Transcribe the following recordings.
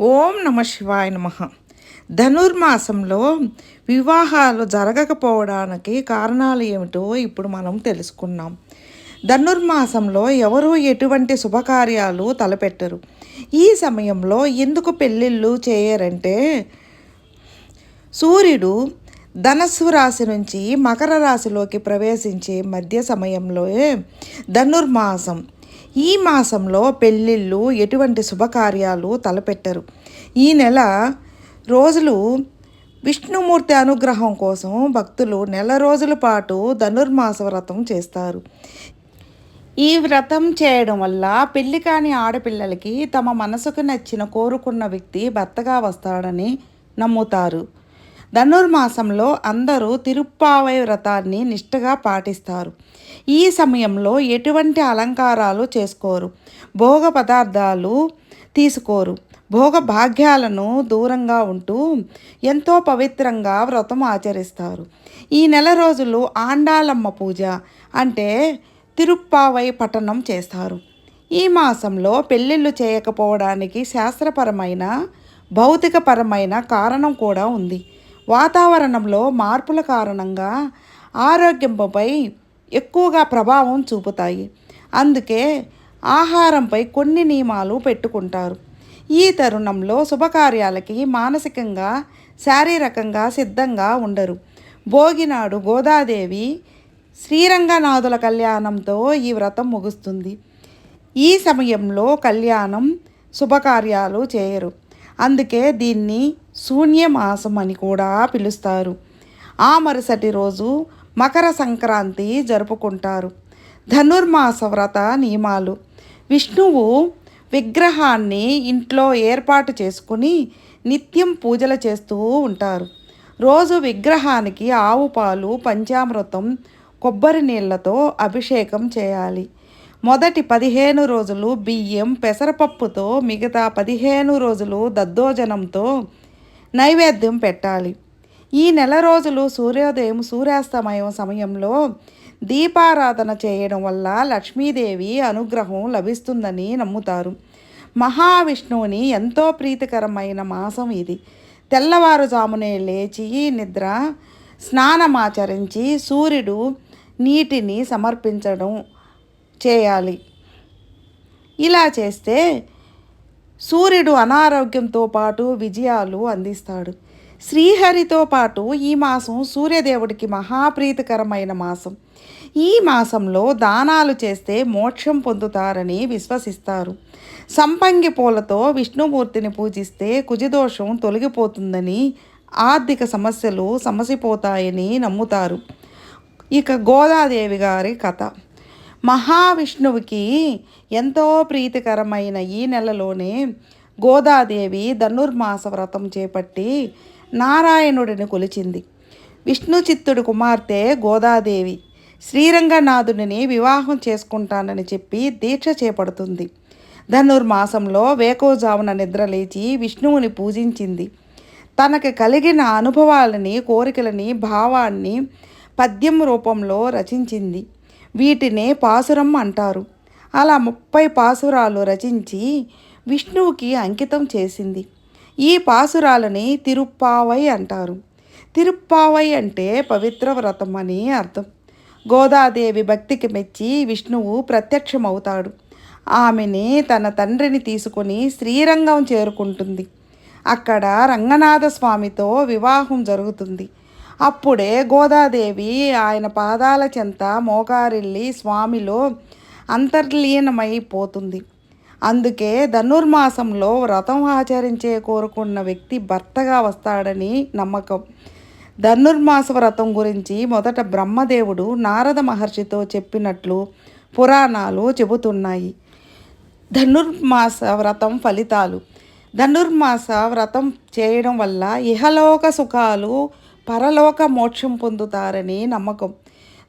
ఓం నమ శివాయ నమ. ధనుర్మాసంలో వివాహాలు జరగకపోవడానికి కారణాలు ఏమిటో ఇప్పుడు మనం తెలుసుకున్నాం. ధనుర్మాసంలో ఎవరు ఎటువంటి శుభకార్యాలు తలపెట్టరు. ఈ సమయంలో ఎందుకు పెళ్ళిళ్ళు చేయరంటే సూర్యుడు ధనస్సు రాశి నుంచి మకర రాశిలోకి ప్రవేశించే మధ్య సమయంలో ధనుర్మాసం ఈ మాసంలో పెళ్ళిళ్ళు ఎటువంటి శుభకార్యాలు తలపెట్టరు. ఈ నెల రోజులు విష్ణుమూర్తి అనుగ్రహం కోసం భక్తులు నెల రోజుల పాటు ధనుర్మాస వ్రతం చేస్తారు. ఈ వ్రతం చేయడం వల్ల పెళ్ళి కాని ఆడపిల్లలకి తమ మనసుకు నచ్చిన కోరుకున్న వ్యక్తి భర్తగా వస్తాడని నమ్ముతారు. ధనుర్మాసంలో అందరూ తిరుప్పావై వ్రతాన్ని నిష్ఠగా పాటిస్తారు. ఈ సమయంలో ఎటువంటి అలంకారాలు చేసుకోరు. భోగ పదార్థాలు తీసుకోరు. భోగ భాగ్యాలను దూరంగా ఉంటూ ఎంతో పవిత్రంగా వ్రతం ఆచరిస్తారు. ఈ నెల రోజులు ఆండాలమ్మ పూజ అంటే తిరుప్పావై పఠనం చేస్తారు. ఈ మాసంలో పెళ్ళిళ్ళు చేయకపోవడానికి శాస్త్రపరమైన భౌతికపరమైన కారణం కూడా ఉంది. వాతావరణంలో మార్పుల కారణంగా ఆరోగ్యంపై ఎక్కువగా ప్రభావం చూపుతాయి. అందుకే ఆహారంపై కొన్ని నియమాలు పెట్టుకుంటారు. ఈ తరుణంలో శుభకార్యాలకి మానసికంగా శారీరకంగా సిద్ధంగా ఉండరు. భోగినాడు గోదాదేవి శ్రీరంగనాథుల కళ్యాణంతో ఈ వ్రతం ముగుస్తుంది. ఈ సమయంలో కళ్యాణం శుభకార్యాలు చేయరు. అందుకే దీన్ని శూన్యమాసం అని కూడా పిలుస్తారు. ఆ మరుసటి రోజు మకర సంక్రాంతి జరుపుకుంటారు. ధనుర్మాస వ్రత నియమాలు. విష్ణువు విగ్రహాన్ని ఇంట్లో ఏర్పాటు చేసుకుని నిత్యం పూజలు చేస్తూ ఉంటారు. రోజు విగ్రహానికి ఆవు పాలు పంచామృతం కొబ్బరి నీళ్ళతో అభిషేకం చేయాలి. మొదటి పదిహేను రోజులు బియ్యం పెసరపప్పుతో మిగతా పదిహేను రోజులు దద్దోజనంతో నైవేద్యం పెట్టాలి. ఈ నెల రోజులు సూర్యోదయం సూర్యాస్తమయం సమయంలో దీపారాధన చేయడం వల్ల లక్ష్మీదేవి అనుగ్రహం లభిస్తుందని నమ్ముతారు. మహావిష్ణువుని ఎంతో ప్రీతికరమైన మాసం ఇది. తెల్లవారుజామునే లేచి నిద్ర స్నానమాచరించి సూర్యుడు నీటిని సమర్పించడం చేయాలి. ఇలా చేస్తే సూర్యుడు అనారోగ్యంతో పాటు విజయాలు అందిస్తాడు. శ్రీహరితో పాటు ఈ మాసం సూర్యదేవుడికి మహాప్రీతికరమైన మాసం. ఈ మాసంలో దానాలు చేస్తే మోక్షం పొందుతారని విశ్వసిస్తారు. సంపంగి పూలతో విష్ణుమూర్తిని పూజిస్తే కుజిదోషం తొలగిపోతుందని ఆర్థిక సమస్యలు సమసిపోతాయని నమ్ముతారు. ఇక గోదాదేవి గారి కథ. మహావిష్ణువుకి ఎంతో ప్రీతికరమైన ఈ నెలలోనే గోదాదేవి ధనుర్మాస వ్రతం చేపట్టి నారాయణుడిని కొలిచింది. విష్ణు చిత్తుడి కుమార్తె గోదాదేవి శ్రీరంగనాథుడిని వివాహం చేసుకుంటానని చెప్పి దీక్ష చేపడుతుంది. ధనుర్మాసంలో వేకోజామున నిద్రలేచి విష్ణువుని పూజించింది. తనకు కలిగిన అనుభవాలని కోరికలని భావాన్ని పద్యం రూపంలో రచించింది. వీటినే పాసురం అంటారు. అలా ముప్పై పాసురాలు రచించి విష్ణువుకి అంకితం చేసింది. ఈ పాసురాలని తిరుప్పావై అంటారు. తిరుప్పావై అంటే పవిత్ర వ్రతం అని అర్థం. గోదాదేవి భక్తికి మెచ్చి విష్ణువు ప్రత్యక్షమవుతాడు. ఆమెని తన తండ్రిని తీసుకొని శ్రీరంగం చేరుకుంటుంది. అక్కడ రంగనాథ స్వామితో వివాహం జరుగుతుంది. అప్పుడే గోదాదేవి ఆయన పాదాల చెంత మోకారిల్లి స్వామిలో అంతర్లీనమైపోతుంది. అందుకే ధనుర్మాసంలో వ్రతం ఆచరించే కోరుకున్న వ్యక్తి భర్తగా వస్తాడని నమ్మకం. ధనుర్మాస వ్రతం గురించి మొదట బ్రహ్మదేవుడు నారద మహర్షితో చెప్పినట్లు పురాణాలు చెబుతున్నాయి. ధనుర్మాస వ్రతం ఫలితాలు. ధనుర్మాస వ్రతం చేయడం వల్ల ఇహలోక సుఖాలు పరలోక మోక్షం పొందుతారని నమ్మకం.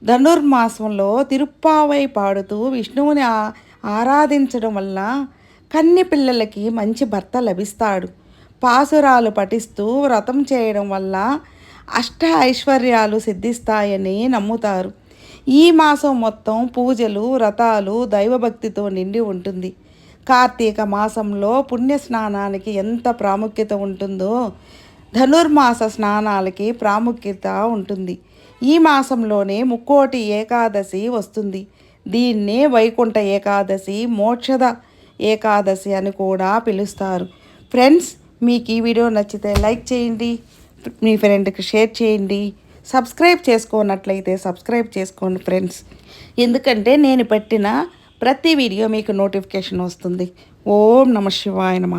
ధనుర్మాసంలో తిరుప్పావై పాడుతూ విష్ణువుని ఆరాధించడం వల్ల కన్ని పిల్లలకి మంచి భర్త లభిస్తాడు. పాసురాలు పఠిస్తూ వ్రతం చేయడం వల్ల అష్ట ఐశ్వర్యాలు సిద్ధిస్తాయని నమ్ముతారు. ఈ మాసం మొత్తం పూజలు వ్రతాలు దైవభక్తితో నిండి ఉంటుంది. కార్తీక మాసంలో పుణ్య స్నానానికి ఎంత ప్రాముఖ్యత ఉంటుందో ధనుర్మాస స్నానాలకి ప్రాముఖ్యత ఉంటుంది. ఈ మాసంలోనే ముక్కోటి ఏకాదశి వస్తుంది. దీన్నే వైకుంఠ ఏకాదశి మోక్షద ఏకాదశి అని కూడా పిలుస్తారు. ఫ్రెండ్స్ మీకు ఈ వీడియో నచ్చితే లైక్ చేయండి మీ ఫ్రెండ్కి షేర్ చేయండి. సబ్స్క్రైబ్ చేసుకున్నట్లయితే సబ్స్క్రైబ్ చేసుకోండి ఫ్రెండ్స్. ఎందుకంటే నేను పెట్టిన ప్రతి వీడియో మీకు నోటిఫికేషన్ వస్తుంది. ఓం నమ శివాయ నమ.